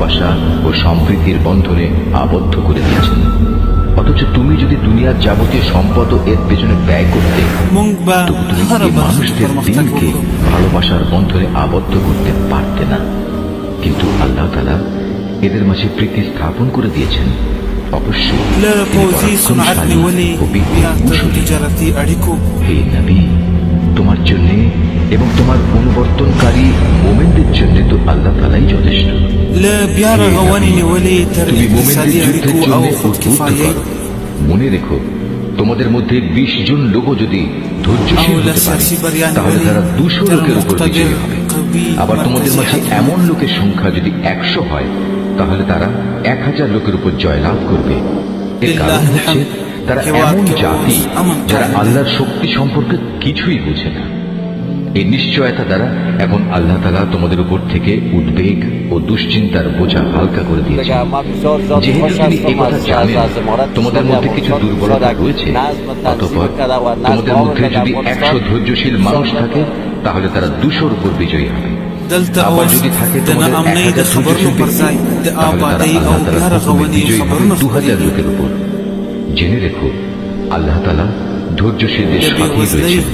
ভালোবাসা ও সম্প্রীতির বন্ধনে আবদ্ধ করে দিয়েছেন। অথচ তুমি যদি দুনিয়ার যাবতীয় সম্পদ এর পেছনে ব্যয় করতে মানুষদের দিনকে ভালোবাসার বন্ধনে আবদ্ধ করতে পারতে না। কিন্তু আল্লাহ তালা এদের মাঝে প্রীতি স্থাপন করে দিয়েছেন। অবশ্যই তোমার জন্যে এবং তোমার অনুবর্তনকারী মোমেনদের জন্য তো আল্লাহ তালাই যথেষ্ট। মনে রেখো তোমাদের মধ্যে বিশ জন লোক যদি তাহলে তারা দুশো লোকের উপর আবার তোমাদের মাঝে এমন লোকের সংখ্যা যদি একশো হয় তাহলে তারা এক হাজার লোকের উপর জয়লাভ করবে। এর কারণ হচ্ছে তারা কেওয়াত এমন কেওয়াত জাতি আমন যারা কাহিনী। আল্লাহর শক্তি সম্পর্কে কিছুই বুঝে না এই নিশ্চয়তা দ্বারা এখন আল্লাহ তালা তোমাদের উপর থেকে উদ্বেগ ও দুশ্চিন্তার বোঝা হালকা করে দিয়েছে যেহেতু তিনি এই কথা জানেন তোমাদের মধ্যে কিছু দুর্বলতা রয়েছে অতঃপর তোমাদের মধ্যে যদি একশো ধৈর্যশীল মানুষ থাকে তাহলে তারা দুশোর উপর বিজয়ী হবে دلتا আবার أوس যদি থাকে دنا তোমাদের এক أمني হাজার دا خبرنا ধৈর্যশীল ব্যক্তি, برزاي دا তাহলে তারা آبادي আল্লাহ জেনে রেখো আল্লাহ তালা ধৈর্যশীলদের রয়েছেন।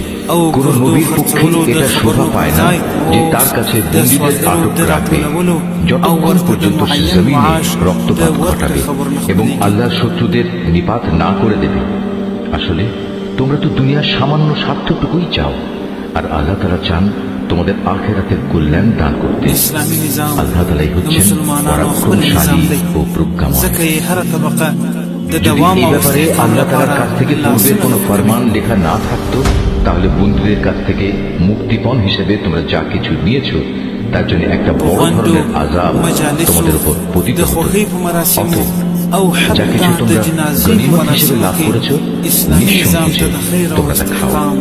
কোন নবীর পক্ষে এটা শোভা পায় না যে তার কাছে বন্দীদের আটক রাখবে যতক্ষণ পর্যন্ত সে জমিনে রক্তপাত ঘটাবে এবং আল্লাহ শত্রুদের নিপাত না করে দেবে। আসলে তোমরা তো দুনিয়ার সামান্য স্বার্থটুকুই চাও। আর আল্লাহ তারা চান তোমাদের আখেরাতের কল্যাণ দান করতে। আল্লাহ তালাই হচ্ছেন পরাক্রমশালী ও প্রজ্ঞাময়। যদি ব্যাপারে আল্লাহ তালার কাছ থেকে পূর্বের কোনো ফরমান লেখা না থাকতো তাহলে বন্ধুদের কাছ থেকে মুক্তিপণ হিসেবে তোমরা যা কিছু নিয়েছো তার জন্য একটা বড় ধরনের আজাব তোমাদের উপর পতিত যা কিছু তোমরা গনিমত হিসেবে লাভ করেছ নিঃসন্দেহে তোমরা তা খাও।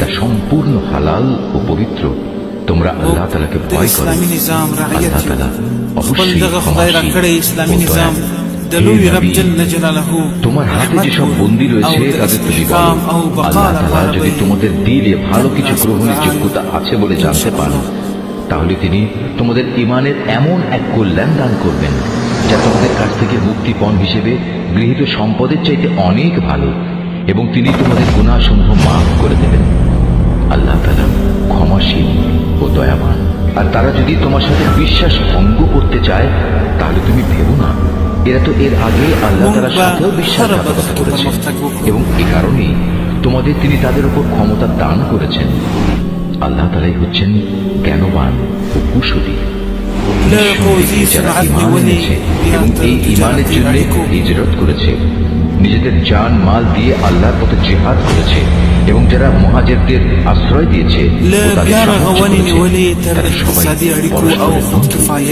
তা সম্পূর্ণ হালাল ও পবিত্র। তোমরা আল্লাহ তালাকে ভয় করো। আল্লাহ তালা অবশ্যই ইসলামী নিজাম তোমার হাতে যেসব বন্দি রয়েছে তাদের তুমি আল্লাহ যদি তোমাদের দিলে ভালো কিছু গ্রহণের যোগ্যতা আছে বলে জানতে পারো তাহলে তিনি তোমাদের ইমানের এমন এক কল্যাণ দান করবেন যা তোমাদের কাছ থেকে মুক্তিপণ হিসেবে গৃহীত সম্পদের চাইতে অনেক ভালো এবং তিনি তোমাদের গুণাসমূহ মাফ করে দেবেন। আল্লাহ তালা ক্ষমাসীন ও দয়াবান। আর তারা যদি তোমার সাথে বিশ্বাস ভঙ্গ করতে চায় তাহলে তুমি ভেবো না। এরা তো এর আগে আল্লাহ তালার সাথেও বিশ্বাসঘাতকতা করেছে। এবং এ কারণে তোমাদের তিনি তাদের উপর ক্ষমতা দান করেছেন। আল্লাহ তালাই হচ্ছেন জ্ঞানবান ও কুশলী। যারা নিজেদের জান মাল দিয়ে আল্লাহর পথে জেহাদ করেছে এবং যারা আশ্রয় দিয়েছে সবাই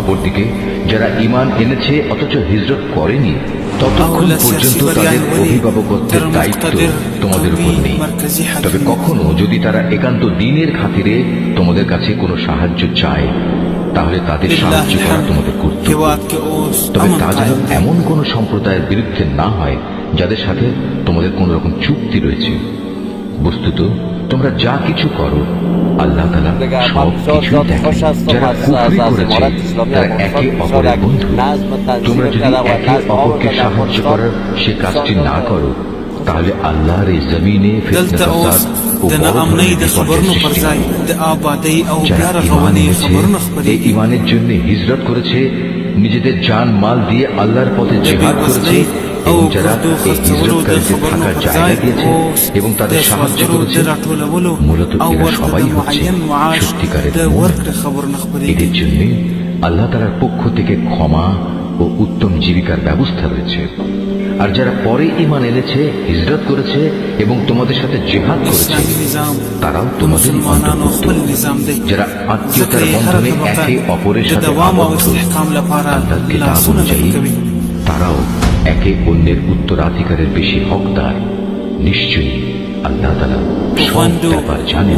অপরদিকে যারা ইমান এনেছে অথচ হিজরত করেনি ততক্ষণ পর্যন্ত তাদের অভিভাবকত্বের দায়িত্ব তোমাদের উপর নেই। তবে কখনো যদি তারা একান্ত দিনের খাতিরে তোমাদের কাছে কোনো সাহায্য চায় তাহলে তাদের সাহায্য করা তোমাদের কর্তব্য। তবে তা যেন এমন কোন সম্প্রদায়ের বিরুদ্ধে না হয় যাদের সাথে তোমাদের কোন রকম চুক্তি রয়েছে। বস্তুত তোমরা যা কিছু করো আল্লাহ তালা যারা কুফরি তারা একে অপরের বন্ধু। তোমরা যদি একে অপরকে সাহায্য করার সে কাজটি না করো তাহলে আল্লাহর এই জমিনে ইমানের জন্য হিজরত করেছে নিজেদের জান মাল দিয়ে আল্লাহর পথে জিহাদ করেছে এবং যারা এই ইজ্জতকারীদের থাকার জায়গা দিয়েছে এবং তাদের সাহায্য করেছে। মূলত এরা সবাই হচ্ছে সত্যিকারের এদের জন্য আল্লাহ তালার পক্ষ থেকে ক্ষমা ও উত্তম জীবিকার ব্যবস্থা রয়েছে। আর যারা পরে ইমান এনেছে হিজরত করেছে এবং তোমাদের সাথে জেহাদ করেছে তারাও তোমাদের যারা আত্মীয়তার বন্ধনে একে অপরের সাথে তারাও একে অন্যের উত্তরাধিকারের বেশি হকদার নিশ্চয়ই আল্লাহ তালা জানে